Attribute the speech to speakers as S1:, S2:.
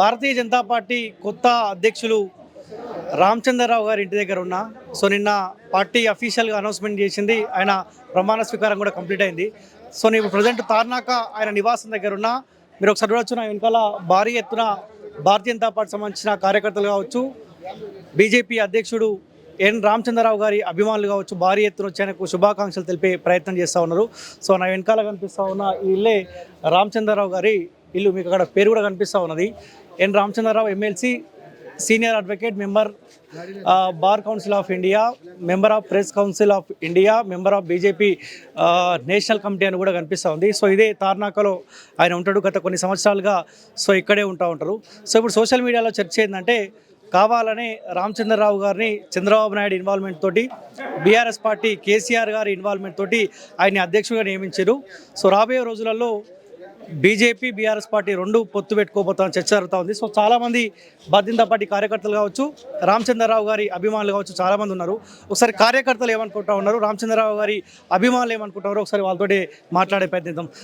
S1: Bharatiya Janata party కొత్త అధ్యక్షులు రామచంద్రరావు గారి ఇంటి దగ్గర ఉన్నా. సో నిన్న పార్టీ అఫీషియల్గా అనౌన్స్మెంట్ చేసింది. ఆయన ప్రమాణ స్వీకారం కూడా కంప్లీట్ అయింది. సో నేను ప్రజెంట్ తార్నాక ఆయన నివాసం దగ్గర ఉన్నా. మీరు ఒకసారి చూడొచ్చు నా వెనకాల భారీ ఎత్తున భారతీయ జనతా పార్టీ సంబంధించిన కార్యకర్తలు కావచ్చు బీజేపీ అధ్యక్షుడు ఎన్ రామచంద్రరావు గారి అభిమానులు కావచ్చు భారీ ఎత్తున వచ్చి ఆయనకు శుభాకాంక్షలు తెలిపే ప్రయత్నం చేస్తూ ఉన్నారు. సో నా వెనకాల కనిపిస్తూ ఉన్న ఈ ఇల్లే రామచంద్రరావు గారి ఇల్లు మీకు అక్కడ పేరు కూడా కనిపిస్తూ ఉన్నది. N Ramachandra Rao MLC senior advocate member bar council of India member of press council of India member of BJP national committee అని కూడా కనిపిస్తూ ఉంది. సో ఇదే తార్నాకలో ఆయన ఉంటాడు గత కొన్ని సంవత్సరాలుగా. సో ఇక్కడే ఉంటా ఉంటారు. సో ఇప్పుడు సోషల్ మీడియాలో చర్చ ఏంటంటే కావాలని రామచంద్రరావు గారిని చంద్రబాబు నాయుడు ఇన్వాల్వ్మెంట్ తోటి బీఆర్ఎస్ పార్టీ కేసీఆర్ గారి ఇన్వాల్వ్మెంట్ తోటి ఆయన్ని అధ్యక్షుడిగా నియమించారు. సో రాబోయే రోజులలో బీజేపీ బీఆర్ఎస్ పార్టీ రెండు పొత్తు పెట్టుకోబోతామని చర్చ జరుగుతూ ఉంది. సో చాలామంది భారతీయ పార్టీ కార్యకర్తలు కావచ్చు రామచంద్రరావు గారి అభిమానులు కావచ్చు చాలామంది ఉన్నారు. ఒకసారి కార్యకర్తలు ఏమనుకుంటా ఉన్నారు రామచంద్రరావు గారి అభిమానులు ఏమనుకుంటున్నారు ఒకసారి వాళ్ళతోటి మాట్లాడే ప్రయత్నిద్దాం.